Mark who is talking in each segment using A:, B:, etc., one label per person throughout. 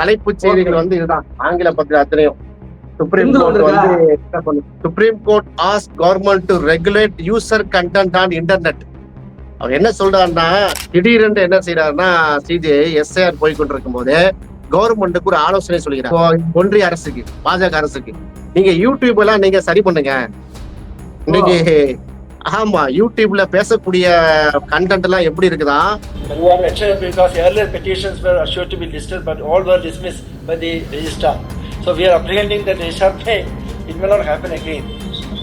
A: தலைப்புச் செய்திகள் வந்து இதுதான். ஆங்கில பத்திரிகை அத்தனையும். Supreme
B: court?
A: வந்து? Supreme court as government to regulate user content on internet அவர் என்ன சொல்றாருன்னா திடீரென்று என்ன செய்யறாருன்னா சிஜே எஸ்ஐஆர் போய் கொண்டிருக்கும் போது கவர்மெண்ட்டுக்கு ஒரு ஆலோசனை சொல்கிறார். ஒன்றிய அரசுக்கு பாஜக அரசுக்கு. நீங்க யூடியூப் எல்லாம் நீங்க சரி பண்ணுங்க. இன்னைக்கு ஆமா யூடியூப்ல பேசக்கூடிய கண்டென்ட் எல்லாம் எப்படி இருக்குதா
C: Actually, because earlier petitions were assured to be listed, but all were dismissed by the registrar. So we are apprehending that registrar may, it may not happen again.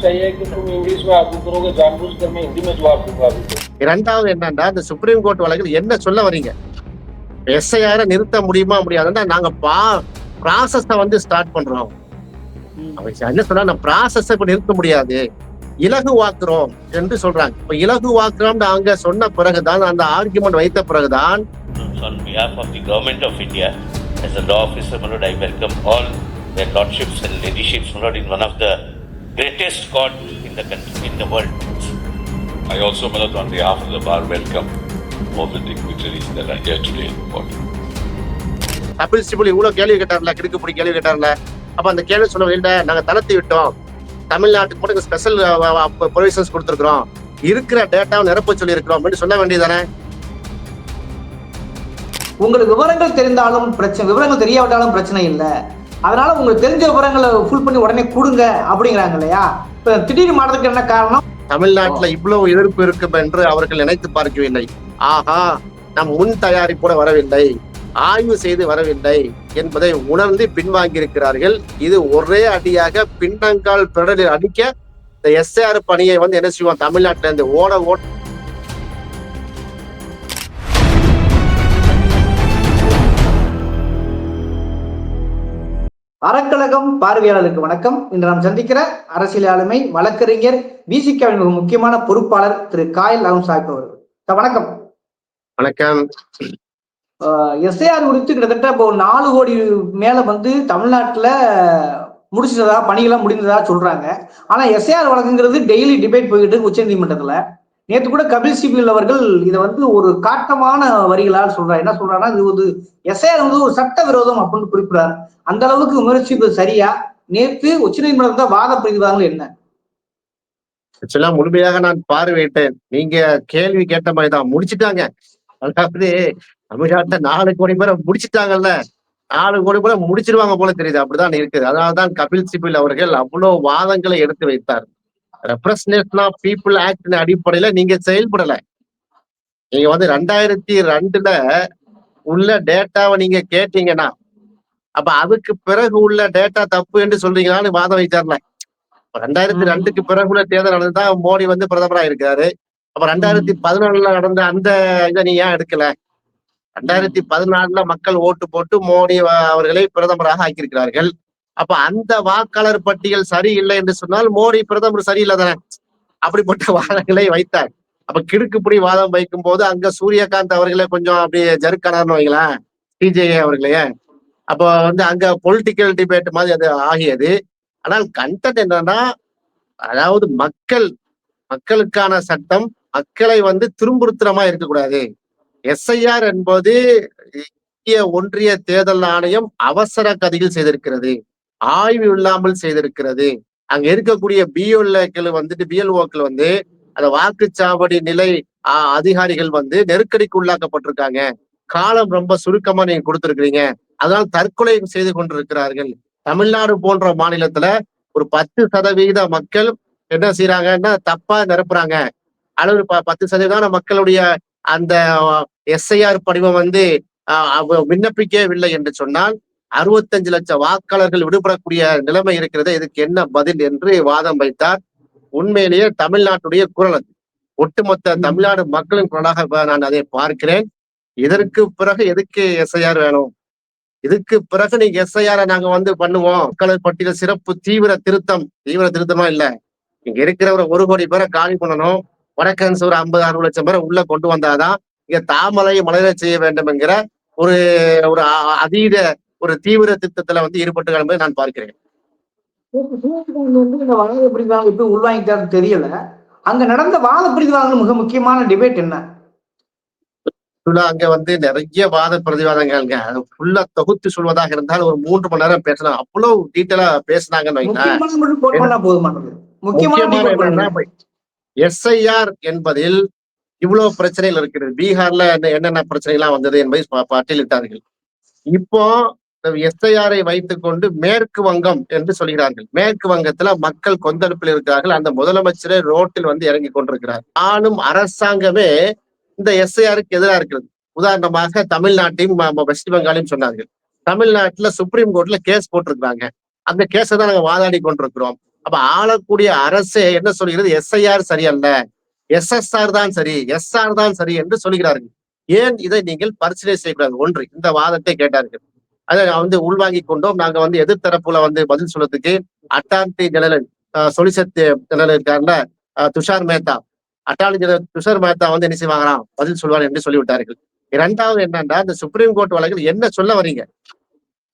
D: चाहिए कि तुम इंग्लिश में आर्ग्यू करोगे जानबूझ कर मैं हिंदी में जवाब दूंगा अभी तो
A: இரண்டாவது என்னன்னா இந்த சுப்ரீம் கோர்ட் வழக்கில் என்ன சொல்ல வரீங்க எஸ்ஐஆர நிறுத்த முடியுமா முடியாதுன்னா நாங்க பா ப்ராசஸ வந்து ஸ்டார்ட் பண்றோம் அவங்க என்ன சொன்னா நான் ப்ராசஸ இப்ப நிறுத்த முடியாது இலகுவாக்குறோம் என்று சொல்றாங்க இப்ப இலகுவாக்குறோம்னு அங்க சொன்ன பிறகுதான் அந்த ஆர்குமெண்ட் வைத்த பிறகுதான்
E: So on behalf of the Government of India, as a law officer, my lord, I welcome all their lordships and ladyships, my lord, in one of the greatest court in the country, in the world.
F: I also, my lord, on behalf of the bar, welcome all the dignitaries that are here today in court.
A: Kapil CIBIL இவ்வளவு கேள்வி கேட்டார்ல கிடுக்குப்படி கேள்வி கேட்டார்ல அப்ப அந்த கேள்வி சொல்ல இல்ல நாங்க தளர்த்தி விட்டோம் தமிழ்நாட்டுக்கு மட்டும் ஸ்பெஷல் ப்ரொவிஷன்ஸ் கொடுத்துருக்கோம் இருக்கிற டேட்டாவை நிரப்ப சொல்லி இருக்கிறோம் அப்படின்னு சொல்ல வேண்டியதானே
B: உங்களுக்கு விவரங்கள் தெரிந்தாலும் பிரச்சனை விவரங்கள் தெரியாவிட்டாலும் பிரச்சனை இல்லை. அதனால உங்களுக்கு தெரிஞ்ச விவரங்களை ஃபுல் பண்ணி உடனே கொடுங்க அப்படிங்கிறாங்க இல்லையா? இப்ப திடீர்னு மாறதுக்கு என்ன காரணம்?
A: தமிழ்நாட்டுல இவ்வளவு எதிர்ப்பு இருக்கும் என்று அவர்கள் நினைத்து பார்க்கவில்லை. ஆஹா நம் முன் தயாரிப்போட வரவில்லை. ஆய்வு செய்து வரவில்லை என்பதை உணர்ந்து பின்வாங்கி இருக்கிறார்கள் இது ஒரே அடியாக பின்னங்கால் பிறலில் அடிக்க இந்த எஸ்ஆர் பணியை வந்து என்ன செய்வோம் தமிழ்நாட்டுல இருந்து ஓட ஓட
B: அறக்கழகம் பார்வையாளருக்கு வணக்கம். இன்று நாம் சந்திக்கிற அரசியல் ஆளுமை வழக்கறிஞர் விசிகாவின் மிக முக்கியமான பொறுப்பாளர் திரு காயல் அகம் சாஹிப் அவர்கள் வணக்கம்.
A: வணக்கம்.
B: எஸ்ஐஆர் குறித்து கிட்டத்தட்ட இப்போ நாலு கோடி மேல வந்து தமிழ்நாட்டில் முடிச்சதா பணிகள்லாம் முடிந்ததா சொல்றாங்க. ஆனா எஸ்ஐஆர் வழக்குங்கிறது டெய்லி டிபேட் போய்கிட்டு இருக்கு உச்ச நீதிமன்றத்துல. நேற்று கூட கபில் சிபில் அவர்கள் இதை வந்து ஒரு காட்டமான வரிகளால் சொல்றாரு. என்ன சொல்றாருன்னா இது ஒரு எஸ்ஐஆர் வந்து ஒரு சட்ட விரோதம் அப்படின்னு குறிப்பிடார் அந்த அளவுக்கு விமர்சிப்பது சரியா? நேற்று உச்சநீதிமன்றம் தான் வாத பிரிவாங்க என்ன?
A: ஆக்சுவலா முழுமையாக நான் பார்வையிட்டேன். நீங்க கேள்வி கேட்ட மாதிரி தான் முடிச்சிட்டாங்க. அதாவது தமிழ்நாட்டுல நாலு கோடி பேரை முடிச்சிட்டாங்கல்ல. நாலு கோடி பேரை முடிச்சிருவாங்க போல தெரியுது. அப்படிதான் இருக்குது. அதனாலதான் கபில் சிபில் அவர்கள் அவ்வளவு வாதங்களை எடுத்து வைத்தார். ரெப்ரசன்டேஷன் ஆஃப் பீப்புள் ஆக்ட் அடிப்படையில நீங்க செயல்படல. நீங்க வந்து ரெண்டாயிரத்தி ரெண்டுல உள்ள டேட்டாவை நீங்க கேட்டீங்கன்னா அப்ப அதுக்கு பிறகு உள்ள டேட்டா தப்பு என்று சொல்றீங்களான்னு வாதம் வைத்தார்ல. ரெண்டாயிரத்தி ரெண்டுக்கு பிறகு உள்ள தேர்தல் நடந்துதான் மோடி வந்து பிரதமரா இருக்காரு அப்ப ரெண்டாயிரத்தி பதினாலுல நடந்த அந்த இதை நீ ஏன் எடுக்கல? ரெண்டாயிரத்தி பதினாலுல மக்கள் ஓட்டு போட்டு மோடி அவர்களை பிரதமராக ஆக்கியிருக்கிறார்கள். அப்ப அந்த வாக்காளர் பட்டியல் சரியில்லை என்று சொன்னால் மோடி பிரதமர் சரியில்லை தானே அப்படிப்பட்ட வாதங்களை வைத்தார். அப்ப கிடுக்குப்பிடி வாதம் வைக்கும் போது அங்க சூரியகாந்த் அவர்களை கொஞ்சம் அப்படியே ஜருக்கானார்னு வைங்களேன் டிஜேஏ அவர்களையே. அப்போ வந்து அங்க பொலிட்டிக்கல் டிபேட் மாதிரி அது ஆகியது. ஆனால் கண்டென்ட் என்னன்னா அதாவது மக்கள் மக்களுக்கான சட்டம் மக்களை வந்து துன்புறுத்துறமா இருக்கக்கூடாது. எஸ்ஐஆர் என்பது இந்திய ஒன்றிய தேர்தல் ஆணையம் அவசர கதியில் செய்திருக்கிறது. ஆய்வு இல்லாமல் செய்திருக்கிறது. அங்க இருக்கக்கூடிய பிஎல்ஓக்கள் வந்துட்டு பிஎல்ஓக்கள் வந்து அந்த வாக்குச்சாவடி நிலை அதிகாரிகள் வந்து நெருக்கடிக்கு உள்ளாக்கப்பட்டிருக்காங்க. காலம் ரொம்ப சுருக்கமா நீங்க கொடுத்திருக்கிறீங்க. அதனால் தற்கொலை செய்து கொண்டிருக்கிறார்கள். தமிழ்நாடு போன்ற மாநிலத்துல ஒரு பத்து சதவீத மக்கள் என்ன செய்யறாங்கன்னா தப்பா நிரப்புறாங்க. அளவு ப- பத்து சதவீதமான மக்களுடைய அந்த எஸ்ஐஆர் படிவம் வந்து விண்ணப்பிக்கவில்லை என்று சொன்னால் அறுபத்தஞ்சு லட்சம் வாக்காளர்கள் விடுபடக்கூடிய நிலைமை இருக்கிறது இதுக்கு என்ன பதில் என்று வாதம் வைத்தார். உண்மையிலேயே தமிழ்நாட்டுடைய குரல் அது. ஒட்டுமொத்த தமிழ்நாடு மக்களின் குரலாக நான் அதை பார்க்கிறேன். இதற்கு பிறகு எதுக்கு எஸ்ஐஆர் வேணும்? இதுக்கு பிறகு நீங்க எஸ்ஐஆர் நாங்க வந்து பண்ணுவோம். மக்கள் பட்டியல் சிறப்பு தீவிர திருத்தம். தீவிர திருத்தமா இல்ல. இங்க இருக்கிற ஒரு ஒரு கோடி பேரை காலி பண்ணணும். வடக்கன்ஸ் ஒரு ஐம்பது அறுபது லட்சம் பேரை உள்ள கொண்டு வந்தாதான் இங்க தாமரை மலர செய்ய வேண்டும் என்கிற ஒரு ஒரு அதீத ஒரு தீவிர திட்டத்துல வந்து ஈடுபட்டு என்பதை நான் பார்க்கிறேன்.
B: இந்த வாத பிரிவாங்க எப்படி உள்வாங்கிட்டாரு தெரியல. அங்க நடந்த வாத பிரிவாங்க மிக முக்கியமான டிபேட் என்ன?
A: அங்க வந்து நிறைய வாத பிரதிவாதங்கள்ங்க. அது ஃபுல்லா தொகுத்து சொல்வதாக இருந்தால் ஒரு மூன்று மணி நேரம் பேசலாம். அவ்வளவு டீட்டெயிலா பேசினாங்கன்னு வைங்களேன். எஸ்ஐஆர் என்பதில் இவ்வளவு பிரச்சனைகள் இருக்கிறது. பீகார்ல என்ன- என்னென்ன பிரச்சனைகள்லாம் வந்தது என்பதை பட்டியலிட்டார்கள். இப்போ எஸ்ஐஆரை வைத்துக் கொண்டு மேற்கு வங்கம் என்று சொல்கிறார்கள். மேற்கு வங்கத்துல மக்கள் கொந்தளிப்பில் இருக்கிறார்கள். அந்த முதலமைச்சரே ரோட்டில் வந்து இறங்கி கொண்டிருக்கிறார். ஆளும் அரசாங்கமே இந்த எஸ்ஐஆருக்கு எதிராக இருக்கிறது. உதாரணமாக தமிழ்நாட்டையும் வெஸ்ட் பெங்காலையும் சொன்னார்கள். தமிழ்நாட்டுல சுப்ரீம் கோர்ட்ல கேஸ் போட்டிருக்கிறாங்க. அந்த கேஸை தான் நாங்க வாதாடி கொண்டிருக்கிறோம். அப்ப ஆளக்கூடிய அரசே என்ன சொல்கிறது? எஸ்ஐஆர் சரியல்ல. எஸ்எஸ்ஆர் தான் சரி எஸ்ஆர் தான் சரி என்று சொல்கிறார்கள். ஏன் இதை நீங்கள் பரிசீலனை செய்யக்கூடாது? ஒன்று இந்த வாதத்தை கேட்டார்கள். அதை வந்து உள்வாங்கி கொண்டோம். நாங்க வந்து எதிர்த்தரப்புல வந்து பதில் சொல்றதுக்கு அட்டார்னி ஜெனரல் சொலிசத்து ஜெனரல் இருக்காருல துஷார் மேத்தா. அட்டார்னி ஜெனரல் துஷார் மேத்தா வந்து என்ன செய்வாங்களாம் பதில் சொல்வார் என்று சொல்லிவிட்டார்கள். இரண்டாவது என்னன்னா இந்த சுப்ரீம் கோர்ட் வழக்கில் என்ன சொல்ல வரீங்க?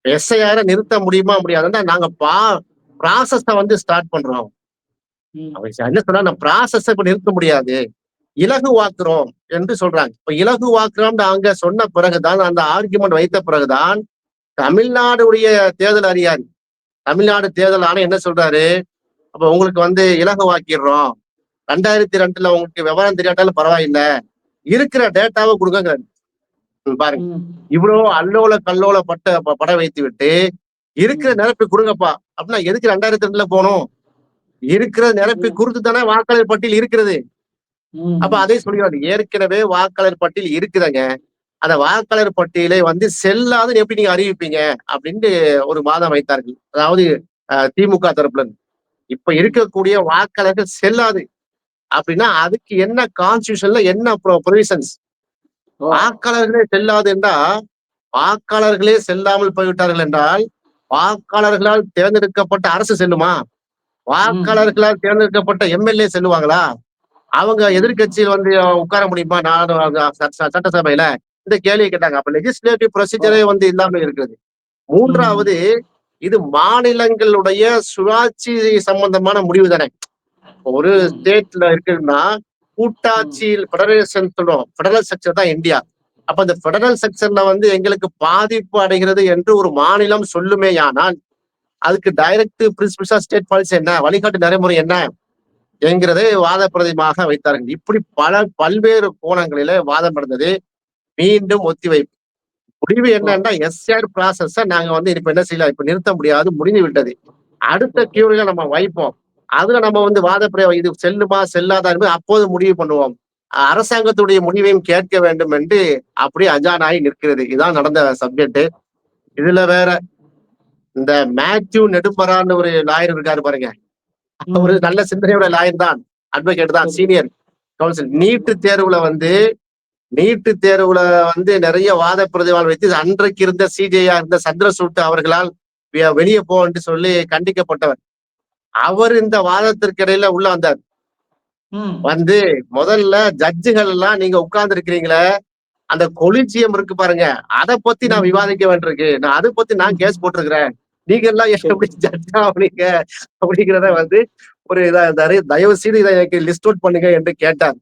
A: எஸ்ஐஆர நிறுத்த முடியுமா? முடியாதுன்னா நாங்க பா ப்ராசஸ வந்து ஸ்டார்ட் பண்றோம். அவங்க என்ன சொன்னா நான் ப்ராசஸ் இப்ப நிறுத்த முடியாது. இலகுவாக்குறோம் என்று சொல்றாங்க. இப்ப இலகுவாக்குறோம் அங்க சொன்ன பிறகுதான் அந்த ஆர்குமெண்ட் வைத்த பிறகுதான் தமிழ்நாடுடைய தேர்தல் அதிகாரி தமிழ்நாடு தேர்தல் ஆணையம் என்ன சொல்றாரு? அப்ப உங்களுக்கு வந்து இலகுவாக்கிடுறோம் ரெண்டாயிரத்தி ரெண்டுல உங்களுக்கு விவரம் தெரியாட்டாலும் பரவாயில்ல. இருக்கிற டேட்டாவை கொடுங்க பாருங்க. இவ்வளவு அல்லோல கல்லோல பட்ட ப- படம் வைத்து விட்டு இருக்கிற நிரப்பி கொடுங்கப்பா. அப்படின்னா எதுக்கு ரெண்டாயிரத்தி ரெண்டுல போகணும்? இருக்கிற நிரப்பி குறித்து தானே வாக்காளர் பட்டியல் இருக்கிறது. அப்ப அதை சொல்கிறாரு ஏற்கனவே வாக்காளர் பட்டியல் இருக்குதுங்க. அந்த வாக்காளர் பட்டியலை வந்து செல்லாதுன்னு எப்படி நீங்க அறிவிப்பீங்க? அப்படின்ட்டு ஒரு வாதம் வைத்தார்கள். அதாவது திமுக தரப்புல இருந்து. இப்ப இருக்கக்கூடிய வாக்காளர்கள் செல்லாது. அப்படின்னா அதுக்கு என்ன கான்ஸ்டியூஷன்ல என்ன ப்ரொவிஷன்ஸ். வாக்காளர்களே செல்லாது என்றால் வாக்காளர்களே செல்லாமல் போய்விட்டார்கள் என்றால் வாக்காளர்களால் தேர்ந்தெடுக்கப்பட்ட அரசு செல்லுமா? வாக்காளர்களால் தேர்ந்தெடுக்கப்பட்ட எம்எல்ஏ செல்லுவாங்களா? அவங்க எதிர்க்கட்சியில் வந்து உட்கார முடியுமா? ச- சட்டசபையில? இந்த கேள்வியை கேட்டாங்க. அப்ப லெஜிஸ்லேட்டிவ் ப்ரொசீஜரே வந்து இல்லாம இருக்குது. மூன்றாவது இது மாநிலங்களுடைய சுயாட்சி சம்பந்தமான முடிவு தானே. ஒரு. ஸ்டேட்ல இருக்குன்னா கூட்டாட்சியில் பெடரேஷன் சொல்றோம். பெடரல் ஸ்ட்ரக்சர் தான் இந்தியா. அப்ப இந்த பெடரல் செக்ஷன்ல வந்து எங்களுக்கு பாதிப்பு அடைகிறது என்று ஒரு மாநிலம் சொல்லுமே ஆனால் அதுக்கு direct principles of state policy என்ன வழிகாட்டு நடைமுறை என்ன என்கிறதை வாத பிரதிமாக வைத்தார்கள். இப்படி பல பல்வேறு கோணங்களில வாதம் நடந்தது. மீண்டும் ஒத்திவைப்பு முடிவு என்னன்னா எஸ்ஆர் ப்ராசஸ நாங்க வந்து இப்ப என்ன செய்யலாம் இப்ப நிறுத்த முடியாது முடிந்து விட்டது. அடுத்த கியூரில நம்ம வைப்போம். அதுல நம்ம வந்து வாத பிரயோகம் இது செல்லுமா செல்லாதா என்பது அப்போது முடிவு பண்ணுவோம். அரசாங்கத்துடைய முடிவையும் கேட்க வேண்டும் என்று அப்படியே அஜானாகி நிற்கிறது. இதான் நடந்த சப்ஜெக்ட் இதுல வேற இந்த மேத்யூ நெடும்பரான்னு ஒரு லாயர் இருக்காரு பாருங்க. ஒரு நல்ல சிந்தனையோட லாயர் தான். அட்வொகேட் தான் சீனியர் கவுன்சில் நீட்டு தேர்வுல வந்து நீட்டு தேர்வுல வந்து நிறைய வாத பிரதிவாதம் வைத்து அன்றைக்கு இருந்த சிஜேயா இருந்த சந்திரசூட் அவர்களால் வெளியே போன்னு சொல்லி கண்டிக்கப்பட்டவர். அவர் இந்த வாதத்திற்கு இடையில உள்ள வந்தார். வந்து முதல்ல ஜட்ஜுகள் எல்லாம் நீங்க உட்கார்ந்து இருக்கிறீங்களே அந்த கொலிஜியம் இருக்கு பாருங்க. அத பத்தி நான் விவாதிக்க வேண்டியிருக்கு. நான் அதை பத்தி நான் கேஸ் போட்டிருக்கிறேன். நீங்க எல்லாம் எப்படி ஜட்ஜ் ஆவீங்க அப்படிங்கிறத வந்து ஒரு இதா இருந்தாரு. தயவு செய்து இதை எனக்கு லிஸ்ட் அவுட் பண்ணுங்க என்று கேட்டார்.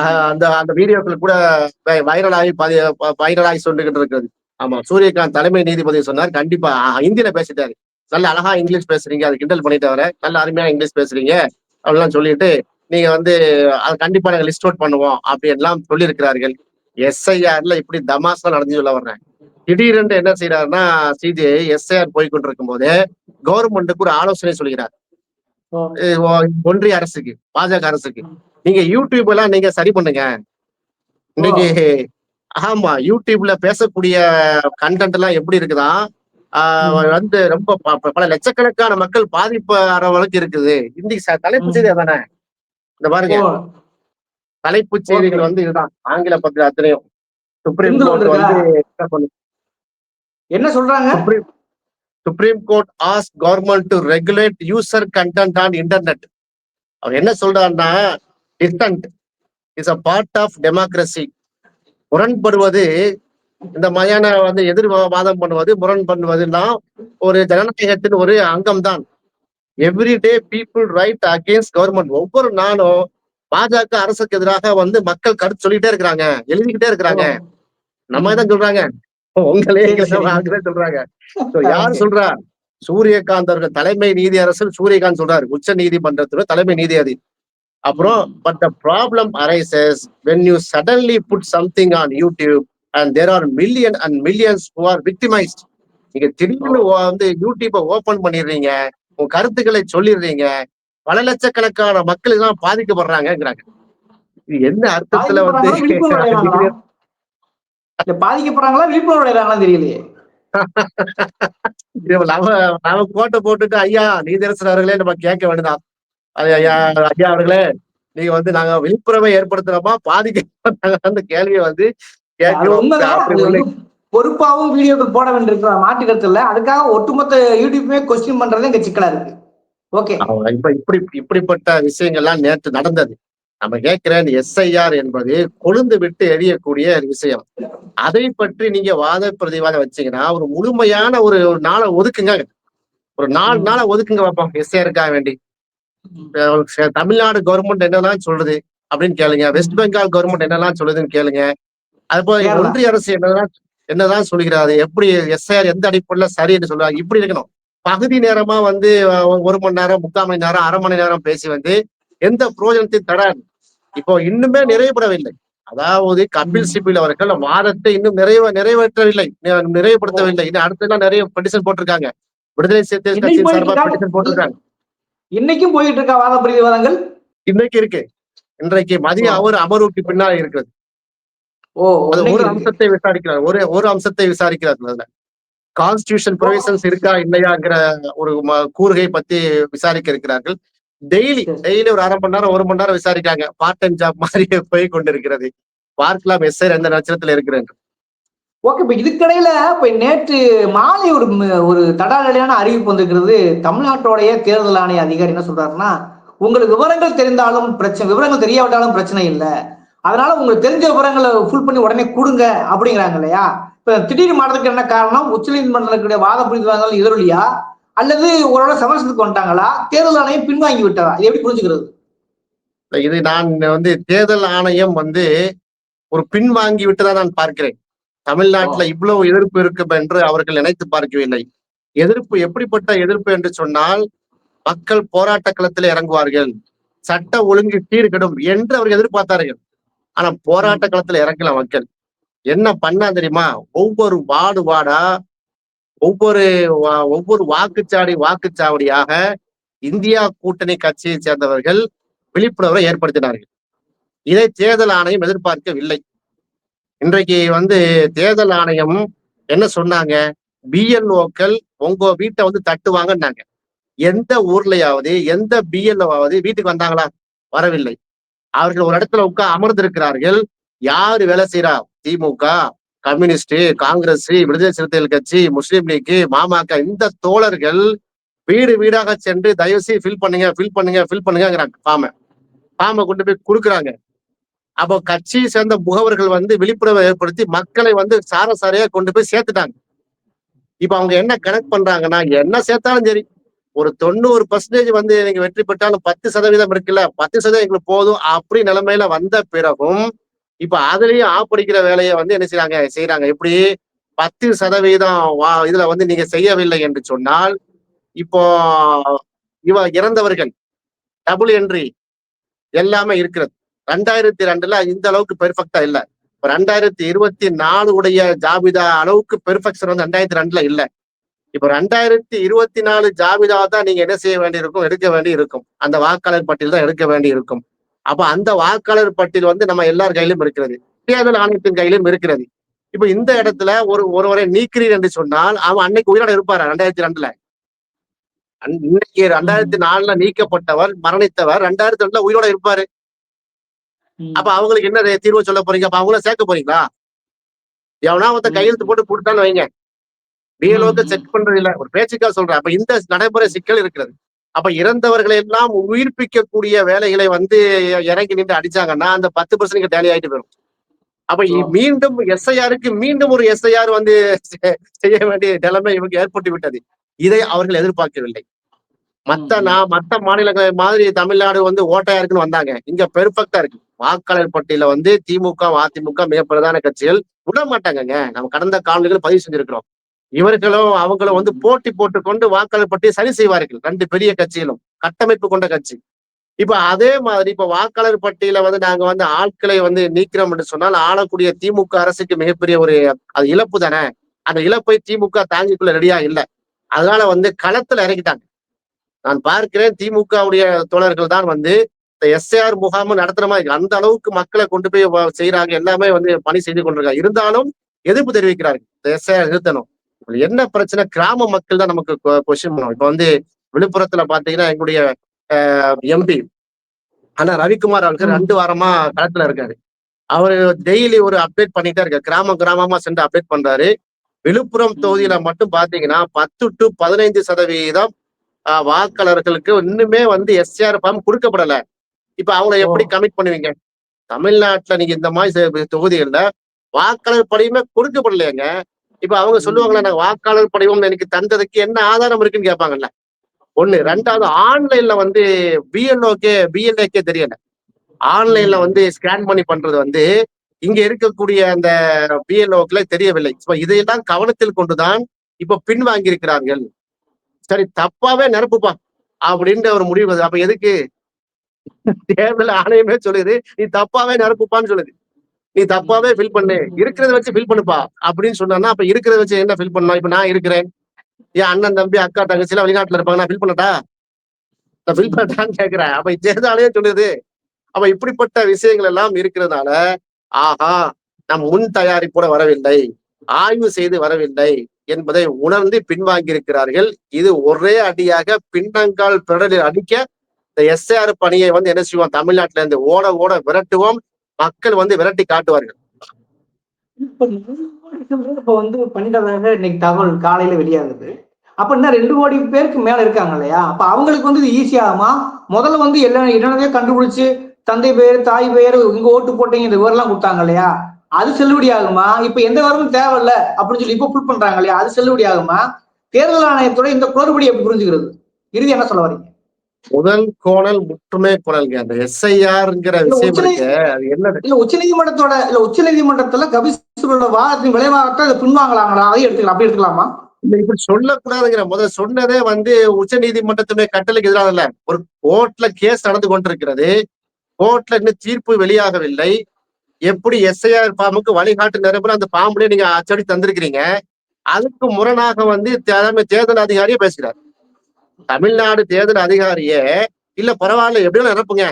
A: ஆஹ் அந்த அந்த வீடியோக்கள் கூட வைரல் ஆகி வைரல் ஆகி சொல்லிக்கிட்டு இருக்கிறது. ஆமா சூரியகாந்த் தலைமை நீதிபதி சொன்னார். கண்டிப்பா ஹிந்தியில பேசிட்டாரு. நல்ல அழகா இங்கிலீஷ் பேசுறீங்க. அது கிண்டல் பண்ணிட்டு வர நல்ல அருமையா இங்கிலீஷ் பேசுறீங்க. அப்படிலாம் சொல்லிட்டு நீங்க வந்து அது கண்டிப்பா நாங்க லிஸ்ட் அவுட் பண்ணுவோம் அப்படி எல்லாம் சொல்லியிருக்கிறார்கள். எஸ்ஐஆர்ல இப்படி தமாசா நடந்து சொல்ல வர்றேன். திடீரென்று என்ன செய்யறாருன்னா சிஜே எஸ்ஐஆர் போய் கொண்டிருக்கும் போது கவர்மெண்ட்டுக்கு ஒரு ஆலோசனை சொல்கிறார். ஒன்றிய அரசுக்கு பாஜக அரசுக்கு. நீங்க யூடியூப் எல்லாம் நீங்க சரி பண்ணுங்க. இன்னைக்கு ஆமா யூடியூப்ல பேசக்கூடிய கண்டென்ட் எல்லாம் எப்படி இருக்குதா? ஆஹ்
B: ம்.
A: வந்து ரொம்ப பல லட்சக்கணக்கான மக்கள் பாதிப்பு அளவுக்கு இருக்குது. இன்னைக்கு
B: ம்.
A: செய்தி அதானே? இந்த பாருங்க.
B: ஓ.
A: தலைப்புச் செய்திகள் வந்து இதுதான். ஆங்கில பத்திரிகை அத்தனையும். Supreme
B: court?
A: வந்து என்ன
B: சொல்றாங்க?
A: Supreme supreme court as government to regulate user content on internet அவர் என்ன சொல்றாருன்னா dissent is a part of democracy முரண்படுவது இந்த மாதிரியான வந்து எதிர் வாதம் பண்ணுவது முரண் பண்ணுவதுலாம் ஒரு ஜனநாயகத்தின் ஒரு அங்கம்தான். Every day people write against government ஒவ்வொரு நாளும் பாஜக அரசுக்கு எதிராக வந்து மக்கள் கருத்து சொல்லிட்டே இருக்கிறாங்க எழுதிக்கிட்டே இருக்கிறாங்க. நம்ம தான் சொல்றாங்க. உங்களே சொல்றாங்க. யார் சொல்றா? சூரியகாந்த் அவர்கள் தலைமை நீதியரசர் சூரியகாந்த் சொல்றாரு. உச்ச நீதிமன்றத்தோட தலைமை நீதிபதி. அப்புறம் but the problem arises when you suddenly put something on YouTube and there are million and millions who are victimised நீங்க திடீர்னு வந்து யூடியூப்பை ஓபன் பண்ணிடுறீங்க. உங்க கருத்துக்களை சொல்லிடுறீங்க. பல லட்சக்கணக்கான மக்கள் எல்லாம் பாதிக்கப்படுறாங்கங்கிறாங்க. இது என்ன அர்த்தத்துல வந்து
B: பாதிக்கப்படுறாங்களா, விழிப்புணர்வு தெரியலையே.
A: நாம நாம கோட்டை போட்டுட்டு ஐயா நீதியரசர் அவர்களே நம்ம கேட்க வேண்டியதான் அது ஐயா ஐயா அவர்களே நீங்க வந்து நாங்க விழிப்புணர்வை ஏற்படுத்துறோமா பாதிக்க அந்த கேள்வியை வந்து கேட்கிறோம்.
B: பொறுப்பாவும் வீடியோக்கள் போட வேண்டியிருக்கிற மாற்று கருத்து இல்ல அதுக்காக ஒட்டுமொத்த யூடியூப்மே கொஸ்டின் பண்றது இங்க சிக்கலா இருக்கு. ஓகே
A: இப்ப இப்படி இப்படிப்பட்ட விஷயங்கள்லாம் நேற்று நடந்தது. நம்ம கேட்கிறேன் எஸ்ஐஆர் என்பது கொழுந்து விட்டு எரியக்கூடிய ஒரு விஷயம். அதை பற்றி நீங்க வாத பிரதிவாதம் வச்சீங்கன்னா ஒரு முழுமையான ஒரு ஒரு நாளை ஒதுக்குங்க. ஒரு நாலு நாளை ஒதுக்குங்க பார்ப்போம் எஸ்ஐஆருக்காக வேண்டி. தமிழ்நாடு கவர்மெண்ட் என்னெல்லாம் சொல்லுது அப்படின்னு கேளுங்க. வெஸ்ட் பெங்கால் கவர்மெண்ட் என்னெல்லாம் சொல்லுதுன்னு கேளுங்க. அது போல. ஒன்றிய அரசு என்னதான் என்னதான் சொல்லுகிறாரு எப்படி எஸ்ஐஆர் எந்த அடிப்படையில சரின்னு சொல்லுவாங்க இப்படி இருக்கணும். பகுதி நேரமா வந்து ஒரு மணி நேரம் முக்கால் மணி நேரம் அரை மணி நேரம் பேசி வந்து எந்த பிரயோஜனத்தையும் தராது இப்போ இன்னுமே நிறைவுபடவில்லை. அதாவது கபில் சிபில் அவர்கள் வாதத்தை இன்னும் நிறைவு நிறைவேற்றவில்லை. நிறைவுபடுத்தவில்லை. இன்னும் அடுத்ததான் நிறைய பெட்டிஷன் போட்டிருக்காங்க. விடுதலை கட்சியின் பெட்டிஷன் போட்டிருக்காங்க.
B: இன்னைக்கும் போயிட்டு இருக்கா வாத பிரதிவாதங்கள்?
A: இன்னைக்கு இருக்கு. இன்றைக்கு மதிய
B: ஓ.
A: அவர் அமர்வுக்கு பின்னால் இருக்கிறது.
B: ஓ
A: ஒரு. அம்சத்தை விசாரிக்கிறார். ஒரு ஒரு அம்சத்தை விசாரிக்கிறார்கள் அதுல கான்ஸ்டியூஷன் ப்ரொவிஷன்ஸ் இருக்கா இல்லையாங்கிற ஒரு கூறுகை பத்தி விசாரிக்க இருக்கிறார்கள். டெய்லி
B: சரி.
A: டெய்லி ஒரு அரை மணி நேரம் ஒரு மணி நேரம் விசாரிக்காங்க பார்ட் டைம் ஜாப் மாதிரி போய் கொண்டிருக்கிறது. பார்க்கலாம் எஸ்ஐ எந்த நட்சத்திரத்துல இருக்கிறேன்
B: ஓகே இப்ப இதுக்கிடையில இப்ப நேற்று மாலை ஒரு ஒரு தடாலடியான அறிவிப்பு வந்திருக்கிறது. தமிழ்நாட்டோடைய தேர்தல் ஆணைய அதிகாரி என்ன சொல்றாருன்னா உங்களுக்கு விவரங்கள் தெரிந்தாலும் பிரச்சனை விவரங்கள் தெரியாவிட்டாலும் பிரச்சனை இல்லை. அதனால உங்களுக்கு தெரிஞ்ச விவரங்களை ஃபுல் பண்ணி உடனே கொடுங்க அப்படிங்கிறாங்க இல்லையா? இப்ப திடீர் மாற்றத்துக்கு என்ன காரணம்? உச்சநீதிமன்றத்துடைய வாத புரிந்துவாங்கள் எதிரொலியா? அல்லது ஓரளவு சமரசத்துக்கு வந்துட்டாங்களா? தேர்தல் ஆணையம் பின்வாங்கி விட்டதா? இது எப்படி புரிஞ்சுக்கிறது?
A: இது நான் வந்து தேர்தல் ஆணையம் வந்து ஒரு பின்வாங்கி விட்டதா நான் பார்க்கிறேன். தமிழ்நாட்டுல இவ்வளவு எதிர்ப்பு இருக்கும் என்று அவர்கள் நினைத்து பார்க்கவில்லை. எதிர்ப்பு எப்படிப்பட்ட எதிர்ப்பு என்று சொன்னால் மக்கள் போராட்ட களத்தில் இறங்குவார்கள். சட்ட ஒழுங்கு சீர்கெடும் என்று அவர்கள் எதிர்பார்த்தார்கள். ஆனா போராட்ட களத்துல இறங்கல மக்கள். என்ன பண்ணா தெரியுமா? ஒவ்வொரு வார்டு வார்டா ஒவ்வொரு ஒவ்வொரு வாக்குச்சாவடி வாக்குச்சாவடியாக இந்தியா கூட்டணி கட்சியை சேர்ந்தவர்கள் விழிப்புணர்வை ஏற்படுத்தினார்கள். இதை தேர்தல் ஆணையம் எதிர்பார்க்கவில்லை. இன்றைக்கு வந்து தேர்தல் ஆணையம் என்ன சொன்னாங்க? பிஎல்ஓக்கள் உங்க வீட்டை வந்து தட்டுவாங்கன்னாங்க. எந்த ஊர்லயாவது எந்த பிஎல்ஓவாவது வீட்டுக்கு வந்தாங்களா? வரவில்லை. அவர்கள் ஒரு இடத்துல உட்கா அமர்ந்திருக்கிறார்கள். யாரு வேலை செய்யறா திமுக கம்யூனிஸ்ட் காங்கிரஸ் விடுதலை சிறுத்தைகள் கட்சி முஸ்லீம் லீக் மாமக இந்த தோழர்கள் வீடு வீடாக சென்று தயவு செய்து ஃபில் பண்ணுங்க ஃபில் பண்ணுங்க ஃபில் பண்ணுங்கிறாங்க ஃபார்மை ஃபார்மை கொண்டு போய் கொடுக்குறாங்க. அப்போ கட்சியை சேர்ந்த முகவர்கள் வந்து விழிப்புணர்வை ஏற்படுத்தி மக்களை வந்து சார சாரையா கொண்டு போய் சேர்த்துட்டாங்க. இப்ப அவங்க என்ன கனெக்ட் பண்றாங்கன்னா என்ன சேர்த்தாலும் சரி. ஒரு தொண்ணூறு பர்சன்டேஜ் வந்து நீங்க வெற்றி பெற்றாலும் பத்து சதவீதம் இருக்குல்ல பத்து சதவீதம் எங்களுக்கு போதும் அப்படி நிலைமையில வந்த பிறகும் இப்ப அதுலயும் ஆப்படிக்கிற வேலையை வந்து என்ன செய்யறாங்க செய்யறாங்க எப்படி? பத்து சதவீதம் வா- இதுல வந்து நீங்க செய்யவில்லை என்று சொன்னால் இப்போ இவ இறந்தவர்கள் டபுள் என்ட்ரி எல்லாமே இருக்கிறது. ரெண்டாயிரத்தி ரெண்டுல இந்த அளவுக்கு பெர்ஃபெக்டா இல்ல. இப்ப ரெண்டாயிரத்தி இருபத்தி நாலு உடைய ஜாபிதா அளவுக்கு பெர்ஃபெக்ஷன் வந்து ரெண்டாயிரத்தி ரெண்டுல இல்லை. இப்ப ரெண்டாயிரத்தி இருபத்தி நாலு ஜாபிதா தான் நீங்க என்ன செய்ய வேண்டி இருக்கும் எடுக்க வேண்டி இருக்கும் அந்த வாக்காளர் பட்டியல் தான் எடுக்க வேண்டி இருக்கும் அப்ப அந்த வாக்காளர் பட்டியல் வந்து நம்ம எல்லார் கையிலும் இருக்கிறது. தேர்தல் ஆணையத்தின் கையிலும் இருக்கிறது. இப்ப இந்த இடத்துல ஒரு ஒருவரை நீக்கிறீர் என்று சொன்னால் அவன் அன்னைக்கு உயிரோட இருப்பாரு ரெண்டாயிரத்தி ரெண்டுல? இன்னைக்கு ரெண்டாயிரத்தி நாலுல நீக்கப்பட்டவர் மரணித்தவர் ரெண்டாயிரத்தி ரெண்டுல உயிரோட இருப்பாரு. அப்ப அவங்களுக்கு என்ன தீர்வு சொல்ல போறீங்க? அப்ப அவங்கள சேர்க்க போறீங்களா? எவனா ஒருத்த. கையெழுத்து போட்டு கொடுத்தான்னு வைங்க.
B: ம்.
A: செக் பண்றது இல்ல. ஒரு பேச்சுக்கா சொல்றேன். அப்ப இந்த நடைமுறை சிக்கல் இருக்கிறது. அப்ப இறந்தவர்களை எல்லாம் உயிர்ப்பிக்கக்கூடிய வேலைகளை வந்து இறங்கி நின்று அடிச்சாங்கன்னா அந்த பத்து பர்சன்ட் டேலி ஆயிட்டு போயிடும் அப்ப. மீண்டும் எஸ்ஐஆருக்கு மீண்டும் ஒரு எஸ்ஐஆர் வந்து செய்ய வேண்டிய நிலைமை இவங்க ஏற்பட்டு விட்டது. இதை அவர்கள் எதிர்பார்க்கவில்லை. மத்த. நான் மத்த மாநிலங்கள் மாதிரி தமிழ்நாடு வந்து ஓட்டையா இருக்குன்னு வந்தாங்க. இங்க பெர்ஃபெக்டா இருக்கு. வாக்காளர் பட்டியல வந்து திமுக அதிமுக மிக பிரதான கட்சிகள் விட மாட்டாங்கங்க நம்ம கடந்த காலங்களில் பதிவு செஞ்சிருக்கிறோம். இவர்களும் அவங்களும் வந்து போட்டி போட்டுக்கொண்டு வாக்காளர் பட்டி சரி செய்வார்கள். ரெண்டு பெரிய கட்சிகளும் கட்டமைப்பு கொண்ட கட்சி. இப்ப அதே மாதிரி இப்ப வாக்காளர் பட்டியல வந்து நாங்க வந்து ஆட்களை வந்து நீக்கிறோம் என்று சொன்னால் ஆளக்கூடிய திமுக அரசுக்கு மிகப்பெரிய ஒரு அது இழப்பு தானே? அந்த இழப்பை திமுக தாங்கிக்குள்ள ரெடியா இல்ல. அதனால வந்து களத்துல இறங்கிட்டாங்க. நான் பார்க்கிறேன் திமுகவுடைய தோழர்கள் தான் வந்து இந்த எஸ்ஏஆர் முகாம் நடத்துற மாதிரி அந்த அளவுக்கு மக்களை கொண்டு போய் செய்யறாங்க எல்லாமே வந்து பணி செய்து கொண்டிருக்காங்க. இருந்தாலும் எதிர்ப்பு தெரிவிக்கிறார்கள். இந்த எஸ்ஏஆர் நிறுத்தணும். என்ன பிரச்சனை? கிராம மக்கள் தான் நமக்கு கொஸ்டின் பண்ணுவோம் இப்ப வந்து விழுப்புரத்துல பாத்தீங்கன்னா எங்களுடைய எம்பி ஆனா ரவிக்குமார் அவர்கள்
B: ம்.
A: ரெண்டு வாரமா களத்துல இருக்காரு. அவரு டெய்லி ஒரு அப்டேட் பண்ணிட்டே இருக்காரு. கிராம கிராமமா சென்று அப்டேட் பண்றாரு. விழுப்புரம். தொகுதியில மட்டும் பாத்தீங்கன்னா பத்து டு பதினைந்து சதவீதம் வாக்காளர்களுக்கு இன்னுமே வந்து எஸ்ஆர் ஃபார்ம் கொடுக்கப்படல. இப்ப அவங்கள எப்படி கமிட் பண்ணுவீங்க? தமிழ்நாட்டுல நீங்க இந்த மாதிரி தொகுதிகள்ல வாக்காளர் படிவமே கொடுக்கப்படலையாங்க. இப்ப அவங்க சொல்லுவாங்களா நாங்க வாக்காளர் படிவம் எனக்கு தந்ததுக்கு என்ன ஆதாரம் இருக்குன்னு கேட்பாங்கல்ல. ஒண்ணு. ரெண்டாவது ஆன்லைன்ல வந்து பிஎல்ஓக்கே பிஎல்ஏக்கே தெரியல. ஆன்லைன்ல வந்து ஸ்கேன் பண்ணி பண்றது வந்து இங்க இருக்கக்கூடிய அந்த பிஎல்ஓக்களை தெரியவில்லை. இதையெல்லாம் கவனத்தில் கொண்டுதான் இப்ப பின்வாங்கி இருக்கிறார்கள் சரி தப்பாவே நிரப்புப்பா அப்படின்ற ஒரு முடிவு அப்ப எதுக்கு? தேர்தல் ஆணையமே சொல்லுது நீ தப்பாவே நிரப்புப்பான்னு சொல்லுது. நீ தப்பாவே ஃபில் பண்ணு. இருக்கிறத வச்சு ஃபில் பண்ணுப்பா. அப்படின்னு சொன்னா அப்ப இருக்கிறத வச்சு என்ன ஃபில் பண்ணலாம் இப்ப நான் இருக்கிறேன். என் அண்ணன் தம்பி அக்கா தங்கச்சி எல்லாம் வெளிநாட்டுல இருப்பாங்க. நான் ஃபில் பண்ணட்டா? நான் ஃபில் பண்ணட்டான்னு கேக்குறேன். அப்ப தேர்தல் சொல்லுது. அப்ப இப்படிப்பட்ட விஷயங்கள் எல்லாம் இருக்கிறதுனால ஆஹா நம் முன் தயாரிப்போட வரவில்லை. ஆய்வு செய்து வரவில்லை என்பதை உணர்ந்து பின்வாங்கி இருக்கிறார்கள் இது ஒரே அடியாக பின்னங்கால் பிறலில் அடிக்க இந்த எஸ்ஆர் பணியை வந்து என்ன செய்வோம்? தமிழ்நாட்டுல இருந்து ஓட ஓட விரட்டுவோம். மக்கள் வந்து விரட்டி காட்டுவார்கள்.
B: இப்ப வந்து பண்ணிட்டதாக இன்னைக்கு தகவல் காலையில வெளியாகுது. அப்ப என்ன ரெண்டு கோடி பேருக்கு மேல இருக்காங்க இல்லையா? அப்ப அவங்களுக்கு வந்து இது ஈஸி ஆகுமா? முதல்ல வந்து எல்லா என்னென்னதே கண்டுபிடிச்சு தந்தை பேர் தாய் பேர் இங்க ஓட்டு போட்டீங்க இந்த விவரம்லாம் கொடுத்தாங்க இல்லையா? அது செல்லுபடி ஆகுமா? இப்ப எந்த விவரமும் தேவையில்ல அப்படின்னு சொல்லி இப்ப புல் பண்றாங்க இல்லையா? அது செல்லுபடி ஆகுமா? தேர்தல் ஆணையத்தோட இந்த குளறுபடி எப்படி புரிஞ்சுக்கிறது? இறுதி என்ன சொல்ல வரீங்க?
A: முதல் கோணல் முற்றுமே கோணல்ங்க அந்த எஸ்ஐஆர்ங்கிற விஷயம் இருக்கு அது என்னது?
B: இல்ல உச்ச நீதிமன்றத்தோட இல்ல உச்ச நீதிமன்றத்துல கபிசரோட வாதத்தின் விளைவாகத்தான் இதை பின்வாங்கலாங்களா அதையும் எடுத்துக்கலாம் அப்படி எடுத்துக்கலாமா?
A: இல்ல, இப்படி சொல்லக்கூடாதுங்கிற முதல் சொன்னதே வந்து உச்ச நீதிமன்றத்துடைய கட்டளைக்கு எதிரான இல்ல. ஒரு கோர்ட்ல கேஸ் நடந்து கொண்டிருக்கிறது. கோர்ட்ல இன்னும் தீர்ப்பு வெளியாகவில்லை. எப்படி எஸ்ஐஆர் ஃபார்முக்கு வழிகாட்டு நிரம்புற அந்த ஃபார்ம்லயே நீங்க அச்சடி தந்திருக்கிறீங்க. அதுக்கு முரணாக வந்து தலைமை தேர்தல் அதிகாரியே பேசுகிறார். தமிழ்நாடு தேர்தல் அதிகாரியே இல்ல பரவாயில்ல எப்படியும் நிரப்புங்க.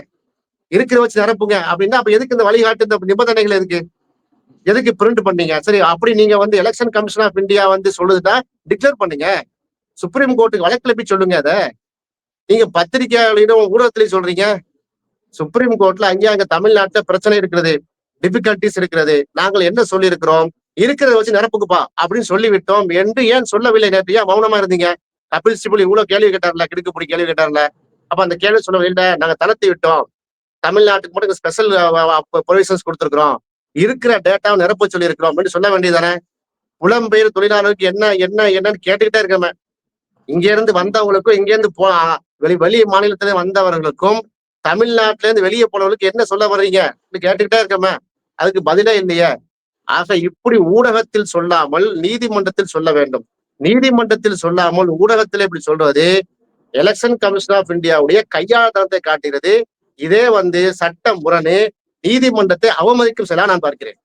A: இருக்கிற வச்சு நிரப்புங்க. அப்படின்னா அப்ப எதுக்கு இந்த வழிகாட்டு இந்த நிபந்தனைகள் இருக்கு எதுக்கு பிரிண்ட் பண்ணீங்க? சரி அப்படி நீங்க வந்து எலெக்ஷன் கமிஷன் ஆஃப் இந்தியா வந்து சொல்லுதுன்னா டிக்ளேர் பண்ணுங்க. சுப்ரீம் கோர்ட்டுக்கு வழக்கில் போய் சொல்லுங்க அதை. நீங்க பத்திரிகையாளர்களும் ஊடகத்திலையும் சொல்றீங்க. சுப்ரீம் கோர்ட்ல அங்கேயும் அங்க தமிழ்நாட்டுல பிரச்சனை இருக்கிறது டிபிகல்டிஸ் இருக்கிறது. நாங்கள் என்ன சொல்லி இருக்கிறோம் இருக்கிறத வச்சு நிரப்புக்குப்பா அப்படின்னு சொல்லிவிட்டோம் என்று ஏன் சொல்லவில்லை நேற்று? ஏன் மௌனமா இருந்தீங்க? கபில் சிபுல் இவ்வளவு கேள்வி கேட்டார்ல கிடுக்குப்படி கேள்வி கேட்டார்ல. அப்ப அந்த கேள்வி சொல்லவே இல்லை நாங்க தளர்த்தி விட்டோம். தமிழ்நாட்டுக்கு மட்டும் ஸ்பெஷல் ப்ரொவிஷன்ஸ் கொடுத்துருக்கிறோம். இருக்கிற டேட்டாவை நிரப்ப சொல்லி இருக்கிறோம் அப்படின்னு சொல்ல வேண்டியதானே புலம்பெயர் தொழிலாளருக்கு என்ன என்ன என்னன்னு கேட்டுக்கிட்டே இருக்கமே. இங்க இருந்து வந்தவங்களுக்கும் இங்க இருந்து போ வெளி வெளி மாநிலத்துல வந்தவர்களுக்கும் தமிழ்நாட்டுல இருந்து வெளியே போனவங்களுக்கு என்ன சொல்ல வர்றீங்க? கேட்டுக்கிட்டே இருக்கமே. அதுக்கு பதிலே இல்லையே. ஆக இப்படி ஊடகத்தில் சொல்லாமல் நீதிமன்றத்தில் சொல்ல வேண்டும். நீதிமன்றத்தில் சொல்லாமல் ஊடகத்தில் இப்படி சொல்றது எலெக்ஷன் கமிஷன் ஆஃப் இந்தியாவுடைய கையாளத்தனத்தை காட்டுகிறது. இதே வந்து சட்ட முரணு நீதிமன்றத்தை அவமதிக்கும் செலா நான் பார்க்கிறேன்.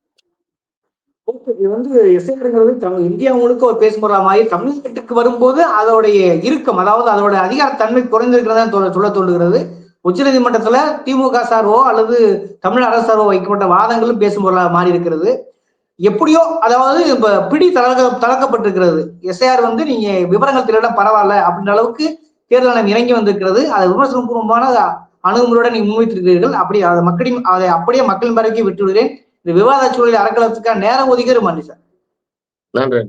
B: ஓகே, இது வந்து எஸ்ஐங்கிறது இந்தியா முழுக்க ஒரு பேசுமுறை மாதிரி தமிழ்நாட்டுக்கு வரும்போது அதோடைய இருக்கம் அதாவது அதோட அதிகார தன்மை குறைந்திருக்கிறதா சொல்ல தோன்றுகிறது. உச்சநீதிமன்றத்துல திமுக சார்போ அல்லது தமிழ் அரசு வைக்கப்பட்ட வாதங்களும் பேசும் பொருளாக மாறி இருக்கிறது. எப்படியோ அதாவது பிடி தளர்க்க தளர்க்கப்பட்டிருக்கிறது. எஸ்ஐஆர் வந்து நீங்க விவரங்கள் தெரியல பரவாயில்ல அப்படின்ற அளவுக்கு தேர்தல் ஆணையம் இறங்கி வந்திருக்கிறது. அதை விமர்சனம் பூர்வமான அணுகுமுறையுடன் நீங்க முன்வைத்திருக்கிறீர்கள். அப்படி அதை மக்களின் அதை அப்படியே மக்களின் பார்வைக்கு விட்டு விடுகிறேன் இந்த விவாத சூழலை அறக்கலத்துக்கான நேரம் ஒதுக்கிற மனுஷன்
A: நன்றி.